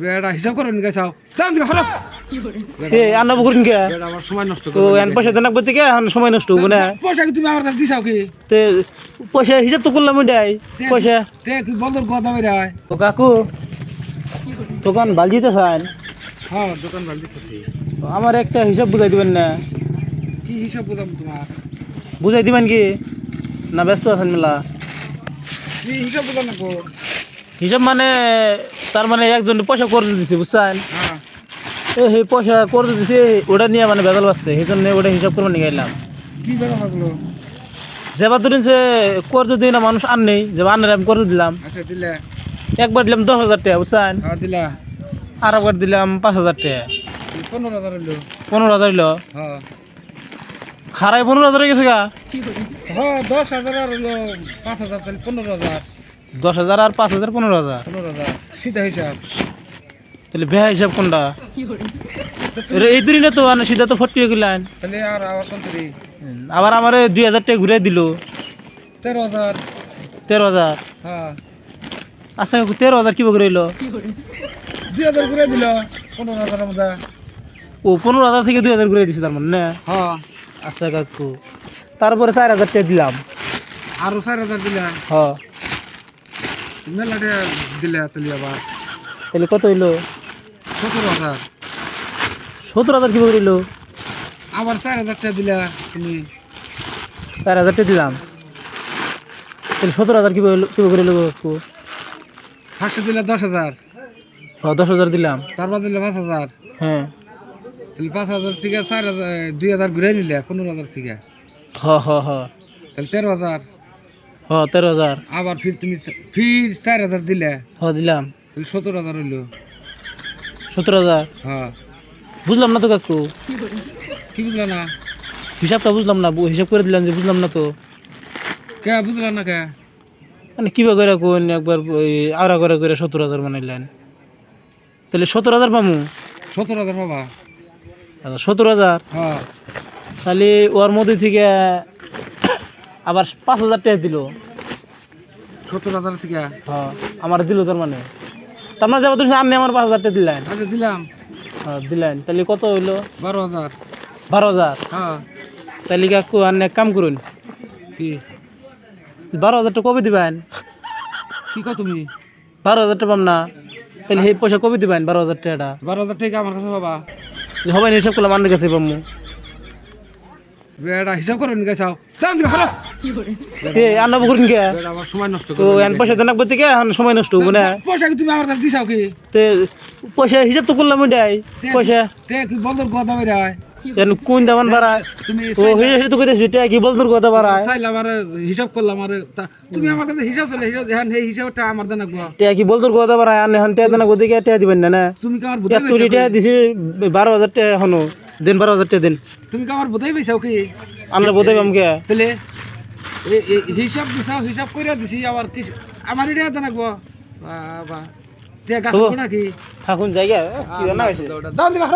বেড়া হিসাব করেন গেছাও দাম দিকে হলো। এ আন্না বকুরিন কে বেড়া আমার সময় নষ্ট ও এন পয়সা দেনাক বলতে কে এখন সময় নষ্ট হব না। পয়সা কি তুমি আমার কাছে দিছাও কি? তে পয়সা হিসাব তো করলাম ওইটাই পয়সা। তে কি বন্ধুর কথা বেড়া ও কাকু দোকান বালজিতে চান হ্যাঁ দোকান ভালো দিতেছি। আমার একটা হিসাব বুঝাই দিবেন না। কি হিসাব বুঝাম তোমার? বুঝাই দিবেন কি? না ব্যস্ত আছেন মেলা। কি হিসাব বুঝাম না গো হিসাব মানে তার মানে একজন পয়সা করে দিছে বুঝছেন? হ্যাঁ। সেই পয়সা করে দিছে ওটা নিয়ে মানে বেজাল পাচ্ছে সেই জন্য ওটা হিসাব করে নিয়ে গেলাম কি বেড়া থাকল যেবার ধরুন যে করে যদি না মানুষ আন নেই যে আনের আমি করে দিলাম। আচ্ছা একবার দিলাম দশ হাজার টাকা বুঝছেন? হ্যাঁ দিলা। আর একবার দিলাম পাঁচ হাজার টাকা। পনেরো হাজার হলো পনেরো হাজার হইল? হ্যাঁ। খারাই পনেরো হাজার হয়ে গেছে গা। হ্যাঁ দশ হাজার আর পাঁচ হাজার তাহলে পনেরো হাজার। দশ হাজার আর পাঁচ হাজার পনেরো হাজার। পনেরো হাজার। সিধা হিসাব। তাহলে বেহা হিসাব কোনটা? এই দুই না তো আনে সিধা তো ফটকি গেলেন। তাহলে আর আবার কোন তুই আবার আমার দুই হাজার টাকা ঘুরে দিল। তেরো হাজার। তেরো হাজার? হ্যাঁ। আচ্ছা তেরো হাজার কি করে হইল দুই হাজার ঘুরে দিল পনেরো ও পনেরো হাজার থেকে দুই হাজার ঘুরে দিছে তার মানে হ্যাঁ। আচ্ছা কাকু। তারপরে চার হাজার টাকা দিলাম। আরও চার হাজার দিলে হ মেলাটা দিলে তাহলে আবার। তাহলে কত হইল? সতেরো হাজার। সত্তর হাজার কি করে হইল আবার চার হাজার টাকা দিলে তুমি চার হাজার টাকা দিলাম। তাহলে সত্তর হাজার কি করে- কি করে হইল ফার্স্টে দিলে দশ হাজার। হ দশ হাজার দিলাম। তারপর দিলে পাঁচ হাজার। হ্যাঁ। তাহলে পাঁচ হাজার থেকে চার হাজার দুই হাজার ঘুরে নিলে পনেরো হাজার থেকে। হ হ হ। তাহলে তেরো হাজার। হ তেরো হাজার। আবার ফির তুমি ফির চার হাজার দিলে। হ দিলাম। সতেরো হাজার হইল। সত্তর হাজার? হ্যাঁ বুঝলাম না তো কাকু। কি বুঝলা না? হিসাবটা বুঝলাম না হিসাব করে দিলাম যে বুঝলাম না তো। কে না কে? মানে কিবা করে কোন একবার আড়া করে করে সত্তর হাজার বানাইলেন। তাহলে সত্তর হাজার পামু? সতেরো হাজার বাবা আচ্ছা, সত্তর হাজার। হ্যাঁ তাহলে ওর মধ্যে থেকে আবার পাঁচ হাজার টাকা দিল। সত্তর হাজার থেকে? হ্যাঁ আমার দিল তার মানে। তার মানে যাব তুমি আপনি আমার পাঁচ হাজার টাকা দিলেন। আচ্ছা দিলাম। হ্যাঁ দিলেন। তাহলে কত হইল? বারো হাজার। বারো হাজার? হ্যাঁ। তাহলে কাকু আর এক কাম করুন। কি? বারো হাজার টাকা কবে দিবেন। কি কো তুমি? বারো হাজার টাকা পাম না। তাহলে সেই পয়সা কবে দিবেন বারো হাজার টাকাটা। বারো হাজার টাকা আমার কাছে বাবা সবাই হিসাব করলাম আমার কাছে পামু। বেড়া হিসাব করেন গেছাও দাম এ আন্না কে? সময় নষ্ট ও এন পয়সা দেনাক বলতে কে? এখন সময় নষ্ট হব না। পয়সা তুমি আমার কাছে দিছাও কি? তে পয়সা হিসাব তো করলাম ওইটাই। পয়সা। তে কি কথা এন কোন দামান বাড়ায় তুমি ও হিসাব তো কইতেছি কি বলতোর কথা বাড়ায় চাইলাম আর হিসাব করলাম আর তুমি আমার কাছে হিসাব চলে হিসাব হ্যাঁ এই হিসাবটা আমার দেন রাখব তে কি বলতোর কথা হন তে দেনাক বলতে কে? টেয়া দিবেন না না। তুমি কি আমার বোধাই এত টাকা দিছি বারো হাজার টাকা এখনও। দেন বারো হাজার টাকা দেন। তুমি কি আমার বোধাই পাইছাও কি? আমরা বোধহয় পাম কে? তাহলে হিসাব দিছা হিসাব করে দিছি আবার কি আমার এটা তো নাকবো বাবা তে গাছ নাকি থাকুন জায়গা দাম দিবা